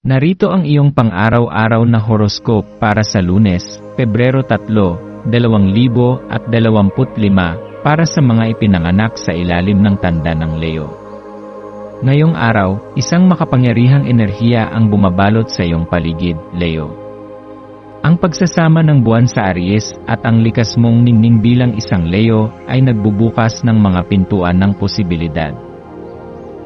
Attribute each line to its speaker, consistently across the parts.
Speaker 1: Narito ang iyong pang-araw-araw na horoscope para sa lunes, Pebrero 3, 2025, para sa mga ipinanganak sa ilalim ng tanda ng Leo. Ngayong araw, isang makapangyarihang enerhiya ang bumabalot sa iyong paligid, Leo. Ang pagsasama ng buwan sa Aries at ang likas mong ningning bilang isang Leo ay nagbubukas ng mga pintuan ng posibilidad.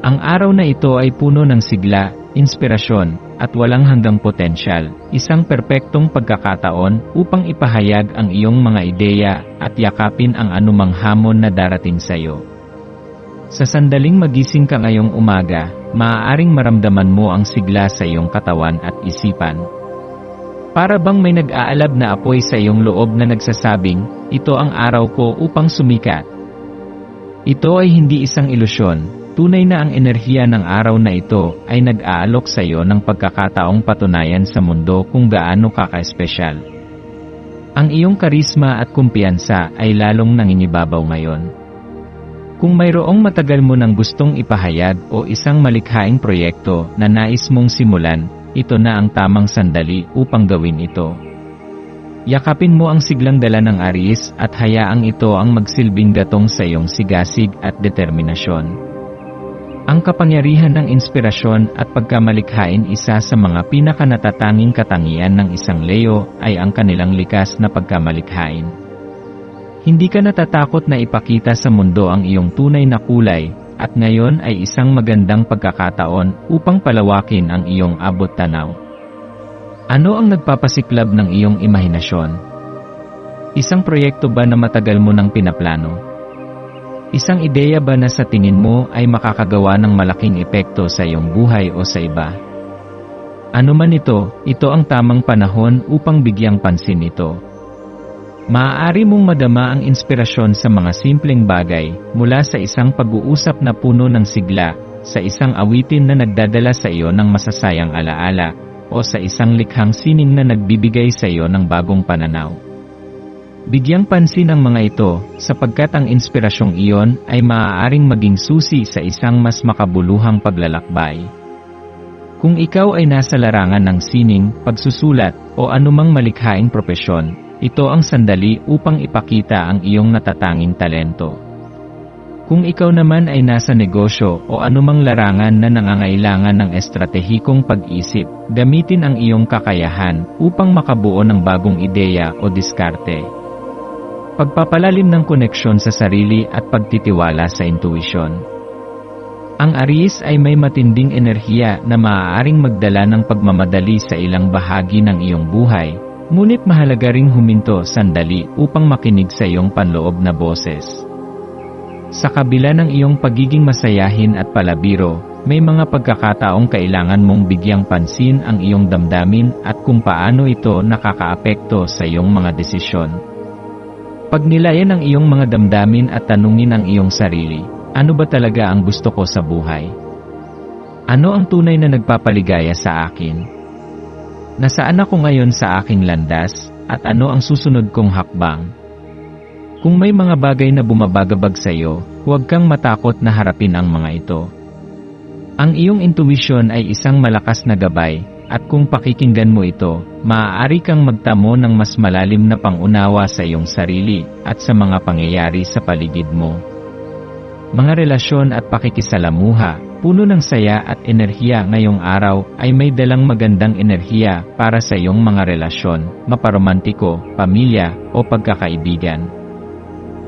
Speaker 1: Ang araw na ito ay puno ng sigla, inspirasyon, at walang hanggang potensyal, isang perpektong pagkakataon upang ipahayag ang iyong mga ideya at yakapin ang anumang hamon na darating sa iyo. Sa sandaling magising ka ngayong umaga, maaaring maramdaman mo ang sigla sa iyong katawan at isipan. Para bang may nag-aalab na apoy sa iyong loob na nagsasabing, ito ang araw ko upang sumikat. Ito ay hindi isang ilusyon, tunay na ang enerhiya ng araw na ito ay nag-aalok sa iyo ng pagkakataong patunayan sa mundo kung gaano ka ka-espesyal. Ang iyong karisma at kumpiyansa ay lalong nanginibabaw ngayon. Kung mayroong matagal mo nang gustong ipahayag o isang malikhaing proyekto na nais mong simulan, ito na ang tamang sandali upang gawin ito. Yakapin mo ang siglang dala ng Aries at hayaang ito ang magsilbing gatong sa iyong sigasig at determinasyon. Ang kapangyarihan ng inspirasyon at pagkamalikhain isa sa mga pinakanatatanging katangian ng isang Leo ay ang kanilang likas na pagkamalikhain. Hindi ka natatakot na ipakita sa mundo ang iyong tunay na kulay, at ngayon ay isang magandang pagkakataon upang palawakin ang iyong abot tanaw. Ano ang nagpapasiklab ng iyong imahinasyon? Isang proyekto ba na matagal mo nang pinaplano? Isang ideya ba na sa tingin mo ay makakagawa ng malaking epekto sa iyong buhay o sa iba? Ano man ito, ito ang tamang panahon upang bigyang pansin ito. Maaari mong madama ang inspirasyon sa mga simpleng bagay mula sa isang pag-uusap na puno ng sigla, sa isang awitin na nagdadala sa iyo ng masasayang alaala, o sa isang likhang sining na nagbibigay sa iyo ng bagong pananaw. Bigyang pansin ang mga ito sapagkat ang inspirasyong iyon ay maaaring maging susi sa isang mas makabuluhang paglalakbay. Kung ikaw ay nasa larangan ng sining, pagsusulat, o anumang malikhaing propesyon, ito ang sandali upang ipakita ang iyong natatanging talento. Kung ikaw naman ay nasa negosyo o anumang larangan na nangangailangan ng estratehikong pag-isip, gamitin ang iyong kakayahan upang makabuo ng bagong ideya o diskarte. Pagpapalalim ng koneksyon sa sarili at pagtitiwala sa intuisyon. Ang Aries ay may matinding enerhiya na maaaring magdala ng pagmamadali sa ilang bahagi ng iyong buhay, Ngunit mahalaga ring huminto sandali upang makinig sa iyong panloob na boses. Sa kabila ng iyong pagiging masayahin at palabiro, may mga pagkakataong kailangan mong bigyang pansin ang iyong damdamin at kung paano ito nakakaapekto sa iyong mga desisyon. Pagnilayan ang iyong mga damdamin at tanungin ang iyong sarili, ano ba talaga ang gusto ko sa buhay? Ano ang tunay na nagpapaligaya sa akin? Nasaan ako ngayon sa aking landas, at ano ang susunod kong hakbang? Kung may mga bagay na bumabagabag sa iyo, huwag kang matakot na harapin ang mga ito. Ang iyong intuition ay isang malakas na gabay, at kung pakikinggan mo ito, maaari kang magtamo ng mas malalim na pangunawa sa iyong sarili at sa mga pangyayari sa paligid mo. Mga relasyon at pakikisalamuha, puno ng saya at enerhiya ngayong araw ay may dalang magandang enerhiya para sa iyong mga relasyon, maparomantiko, pamilya, o pagkakaibigan.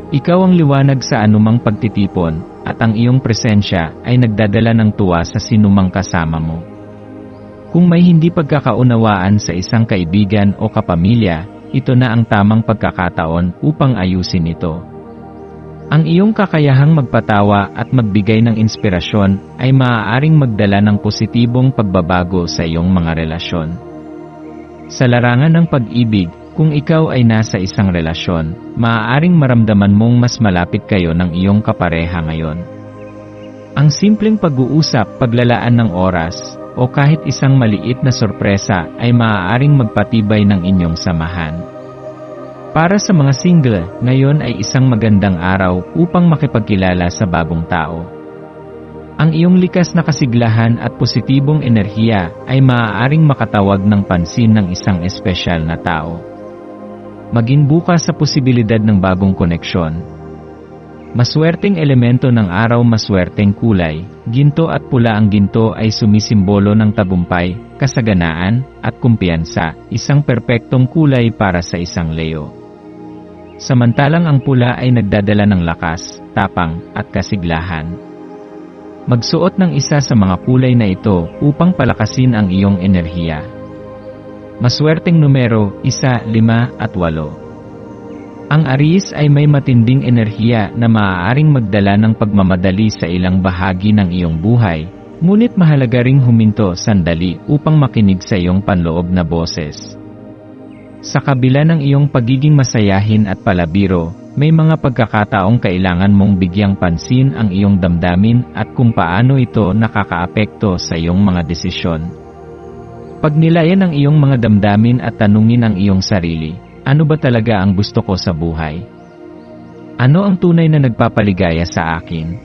Speaker 1: Ikaw ang liwanag sa anumang pagtitipon, at ang iyong presensya ay nagdadala ng tuwa sa sinumang kasama mo. Kung may hindi pagkakaunawaan sa isang kaibigan o kapamilya, ito na ang tamang pagkakataon upang ayusin ito. Ang iyong kakayahang magpatawa at magbigay ng inspirasyon ay maaaring magdala ng positibong pagbabago sa iyong mga relasyon. Sa larangan ng pag-ibig, kung ikaw ay nasa isang relasyon, maaaring maramdaman mong mas malapit kayo ng iyong kapareha ngayon. Ang simpleng pag-uusap, paglalaan ng oras, o kahit isang maliit na sorpresa ay maaaring magpatibay ng inyong samahan. Para sa mga single, ngayon ay isang magandang araw upang makipagkilala sa bagong tao. Ang iyong likas na kasiglahan at positibong enerhiya ay maaaring makatawag ng pansin ng isang espesyal na tao. Maging bukas sa posibilidad ng bagong koneksyon. Maswerteng elemento ng araw maswerteng kulay, ginto at pula ang ginto ay sumisimbolo ng tagumpay, kasaganaan, at kumpiyansa, isang perpektong kulay para sa isang Leo. Samantalang ang pula ay nagdadala ng lakas, tapang, at kasiglahan. Magsuot ng isa sa mga kulay na ito upang palakasin ang iyong enerhiya. Maswerteng numero, isa, lima, at walo. Ang Aries ay may matinding enerhiya na maaaring magdala ng pagmamadali sa ilang bahagi ng iyong buhay, ngunit mahalaga ring huminto sandali upang makinig sa iyong panloob na boses. Sa kabila ng iyong pagiging masayahin at palabiro, may mga pagkakataong kailangan mong bigyang pansin ang iyong damdamin at kung paano ito nakakaapekto sa iyong mga desisyon. Pagnilayan ang iyong mga damdamin at tanungin ang iyong sarili, ano ba talaga ang gusto ko sa buhay? Ano ang tunay na nagpapaligaya sa akin?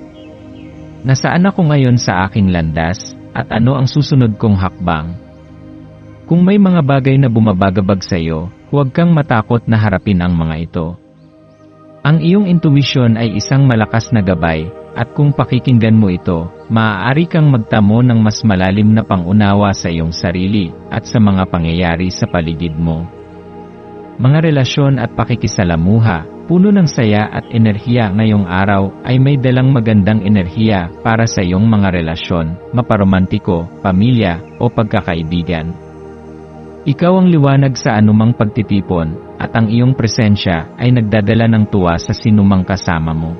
Speaker 1: Nasaan ako ngayon sa aking landas, at ano ang susunod kong hakbang? Kung may mga bagay na bumabagabag sa iyo, huwag kang matakot na harapin ang mga ito. Ang iyong intuition ay isang malakas na gabay, at kung pakikinggan mo ito, maaari kang magtamo ng mas malalim na pangunawa sa iyong sarili at sa mga pangyayari sa paligid mo. Mga relasyon at pakikisalamuha, puno ng saya at enerhiya ngayong araw ay may dalang magandang enerhiya para sa iyong mga relasyon, maparomantiko, pamilya, o pagkakaibigan. Ikaw ang liwanag sa anumang pagtitipon, at ang iyong presensya ay nagdadala ng tuwa sa sinumang kasama mo.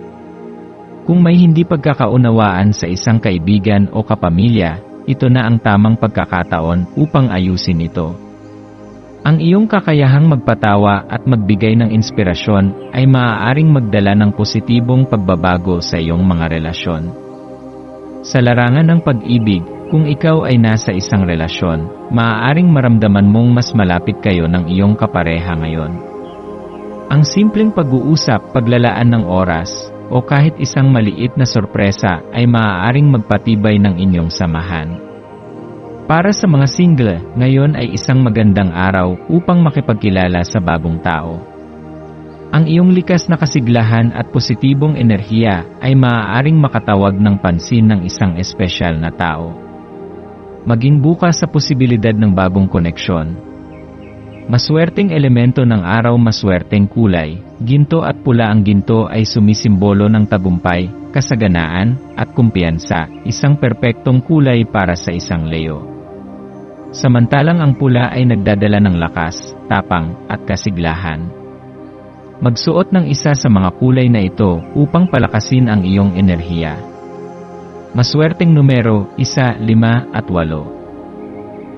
Speaker 1: Kung may hindi pagkakaunawaan sa isang kaibigan o kapamilya, ito na ang tamang pagkakataon upang ayusin ito. Ang iyong kakayahang magpatawa at magbigay ng inspirasyon ay maaaring magdala ng positibong pagbabago sa iyong mga relasyon. Sa larangan ng pag-ibig, kung ikaw ay nasa isang relasyon, maaaring maramdaman mong mas malapit kayo ng iyong kapareha ngayon. Ang simpleng pag-uusap, paglalaan ng oras, o kahit isang maliit na sorpresa ay maaaring magpatibay ng inyong samahan. Para sa mga single, ngayon ay isang magandang araw upang makipagkilala sa bagong tao. Ang iyong likas na kasiglahan at positibong enerhiya ay maaaring makatawag ng pansin ng isang espesyal na tao. Maging bukas sa posibilidad ng bagong koneksyon. Maswerteng elemento ng araw maswerteng kulay, ginto at pula ang ginto ay sumisimbolo ng tagumpay, kasaganaan, at kumpiyansa, isang perpektong kulay para sa isang Leo. Samantalang ang pula ay nagdadala ng lakas, tapang, at kasiglahan. Magsuot ng isa sa mga kulay na ito upang palakasin ang iyong enerhiya. Maswerteng numero, isa, lima, at walo.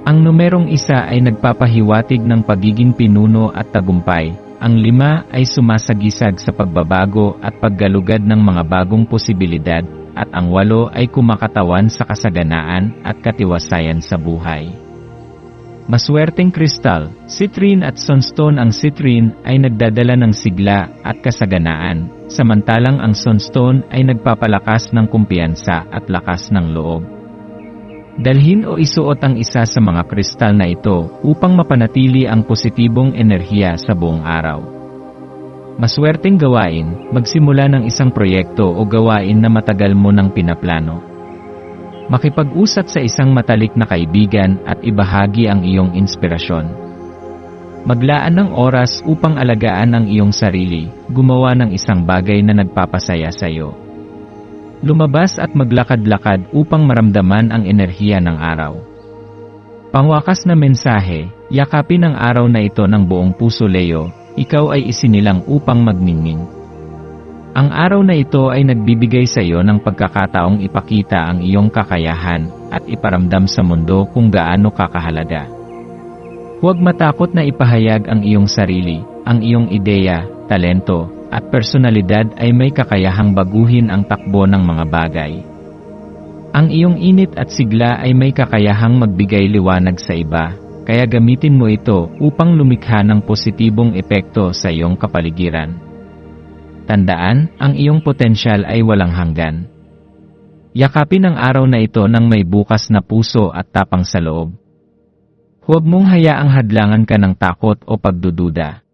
Speaker 1: Ang numerong isa ay nagpapahiwatig ng pagiging pinuno at tagumpay, ang lima ay sumasagisag sa pagbabago at paggalugad ng mga bagong posibilidad, at ang walo ay kumakatawan sa kasaganaan at katiwasayan sa buhay. Maswerteng kristal, citrine at sunstone ang citrine ay nagdadala ng sigla at kasaganaan, samantalang ang sunstone ay nagpapalakas ng kumpiyansa at lakas ng loob. Dalhin o isuot ang isa sa mga kristal na ito upang mapanatili ang positibong enerhiya sa buong araw. Maswerteng gawain, magsimula ng isang proyekto o gawain na matagal mo nang pinaplano. Makipag-usat sa isang matalik na kaibigan at ibahagi ang iyong inspirasyon. Maglaan ng oras upang alagaan ang iyong sarili, gumawa ng isang bagay na nagpapasaya sa iyo. Lumabas at maglakad-lakad upang maramdaman ang enerhiya ng araw. Pangwakas na mensahe, yakapin ang araw na ito ng buong puso Leo, ikaw ay isinilang upang magmingming. Ang araw na ito ay nagbibigay sa iyo ng pagkakataong ipakita ang iyong kakayahan at iparamdam sa mundo kung gaano kakahalaga. Huwag matakot na ipahayag ang iyong sarili, ang iyong ideya, talento, at personalidad ay may kakayahang baguhin ang takbo ng mga bagay. Ang iyong init at sigla ay may kakayahang magbigay liwanag sa iba, kaya gamitin mo ito upang lumikha ng positibong epekto sa iyong kapaligiran. Tandaan, ang iyong potensyal ay walang hanggan. Yakapin ang araw na ito ng may bukas na puso at tapang sa loob. Huwag mong hayaang hadlangan ka ng takot o pagdududa.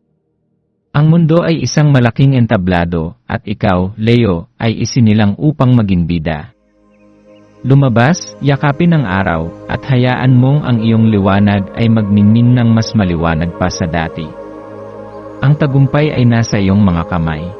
Speaker 1: Ang mundo ay isang malaking entablado, at ikaw, Leo, ay isinilang upang maging bida. Lumabas, yakapin ang araw, at hayaan mong ang iyong liwanag ay magninnin ng mas maliwanag pa sa dati. Ang tagumpay ay nasa iyong mga kamay.